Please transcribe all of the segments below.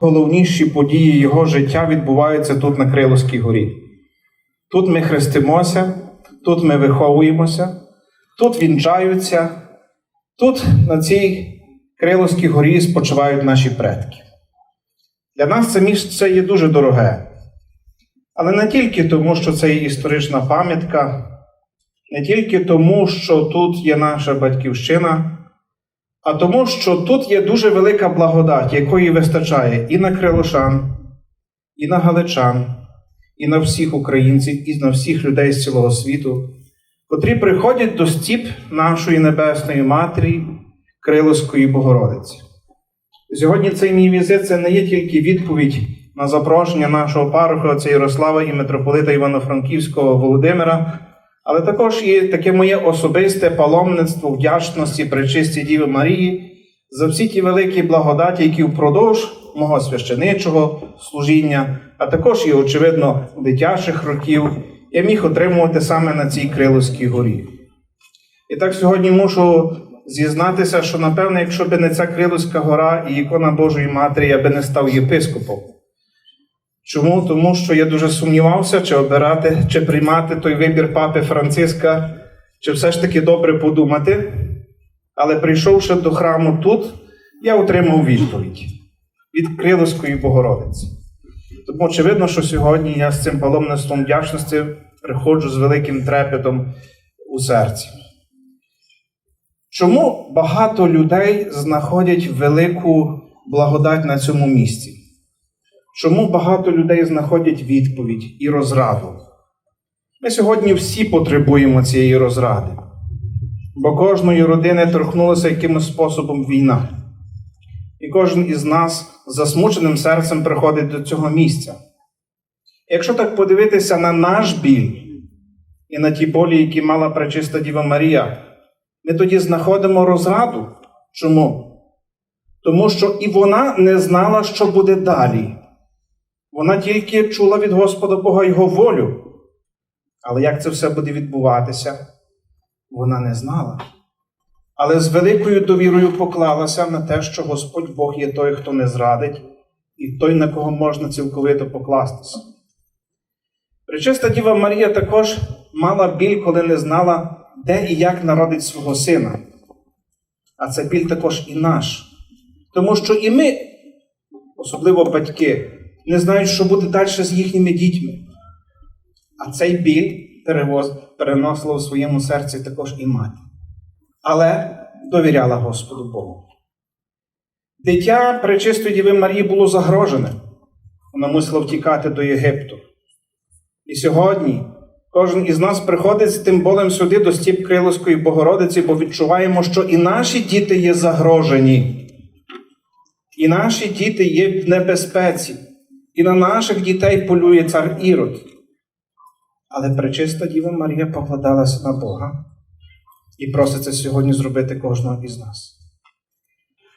Головніші події його життя відбуваються тут на Криловській горі. Тут ми хрестимося, тут ми виховуємося, тут вінчаються, тут на цій Криловській горі спочивають наші предки. Для нас це місце є дуже дороге. Але не тільки тому, що це є історична пам'ятка, не тільки тому, що тут є наша батьківщина, а тому, що тут є дуже велика благодать, якої вистачає і на крилошан, і на галичан, і на всіх українців, і на всіх людей з цілого світу, котрі приходять до стіп нашої Небесної Матері, Криловської Богородиці. Сьогодні цей мій візит це не є тільки відповідь на запрошення нашого пароха отця Ярослава і митрополита Івано-Франківського Володимира, але також і таке моє особисте паломництво вдячності Пречистій Діви Марії за всі ті великі благодаті, які впродовж мого священичого служіння, а також і, очевидно, дитячих років я міг отримувати саме на цій Криловській горі. І так сьогодні мушу зізнатися, що, напевне, якщо б не ця Криловська гора і ікона Божої Матері, я би не став єпископом. Чому? Тому що я дуже сумнівався, чи обирати, чи приймати той вибір папи Франциска, чи все ж таки добре подумати. Але прийшовши до храму тут, я отримав відповідь від Криловської Богородиці. Тому очевидно, що сьогодні я з цим паломництвом вдячності приходжу з великим трепетом у серці. Чому багато людей знаходять велику благодать на цьому місці? Чому багато людей знаходять відповідь і розраду? Ми сьогодні всі потребуємо цієї розради, бо кожної родини торкнулася якимось способом війна. І кожен із нас засмученим серцем приходить до цього місця. Якщо так подивитися на наш біль і на ті болі, які мала пречиста Діва Марія, ми тоді знаходимо розраду. Чому? Тому що і вона не знала, що буде далі. Вона тільки чула від Господа Бога Його волю. Але як це все буде відбуватися, вона не знала. Але з великою довірою поклалася на те, що Господь Бог є той, хто не зрадить, і той, на кого можна цілковито покластися. Пречиста Діва Марія також мала біль, коли не знала, де і як народить свого сина. А це біль також і наш. Тому що і ми, особливо батьки, не знають, що буде далі з їхніми дітьми. А цей біль перевоз, переносила у своєму серці також і мати. Але довіряла Господу Богу. Дитя Пречистої Діви Марії було загрожене. Вона мусила втікати до Єгипту. І сьогодні кожен із нас приходить з тим болем сюди до стіп Криловської Богородиці, бо відчуваємо, що і наші діти є загрожені, і наші діти є в небезпеці, і на наших дітей полює цар Ірод. Але пречиста Діва Марія покладалася на Бога і просить це сьогодні зробити кожного із нас.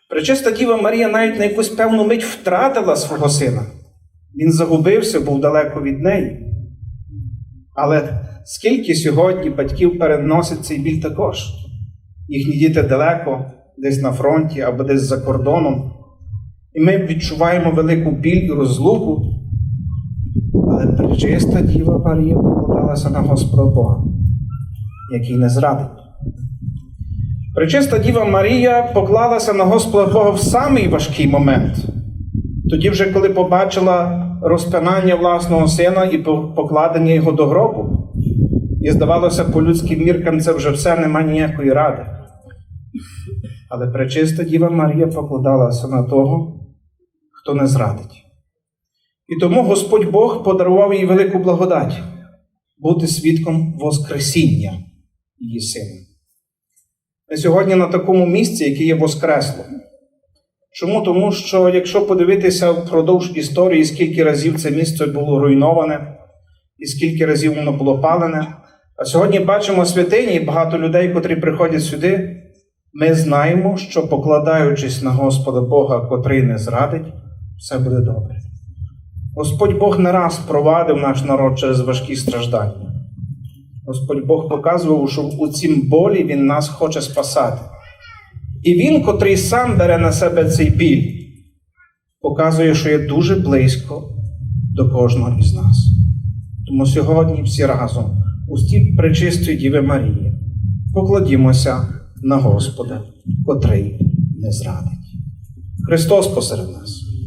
Пречиста Діва Марія навіть на якусь певну мить втратила свого сина. Він загубився, був далеко від неї. Але скільки сьогодні батьків переносить цей біль також? Їхні діти далеко, десь на фронті або десь за кордоном. І ми відчуваємо велику біль і розлуку. Але пречиста Діва Марія покладалася на Господа Бога, який не зрадить. Пречиста Діва Марія поклалася на Господа Бога в самий важкий момент. Тоді, вже коли побачила розпинання власного сина і покладення його до гробу. І здавалося, по людським міркам це вже все нема ніякої ради. Але пречиста Діва Марія покладалася на того, хто не зрадить. І тому Господь Бог подарував їй велику благодать бути свідком Воскресіння її сина. Ми сьогодні на такому місці, яке є Воскресло. Чому? Тому що, якщо подивитися впродовж історії, скільки разів це місце було руйноване, і скільки разів воно було палене, а сьогодні бачимо святині і багато людей, котрі приходять сюди, ми знаємо, що покладаючись на Господа Бога, котрий не зрадить, все буде добре. Господь Бог не раз провадив наш народ через важкі страждання. Господь Бог показував, що у цім болі Він нас хоче спасати. І Він, котрий сам бере на себе цей біль, показує, що є дуже близько до кожного із нас. Тому сьогодні всі разом, у стіп пречистої Діви Марії, покладімося на Господа, котрий не зрадить. Христос посеред нас.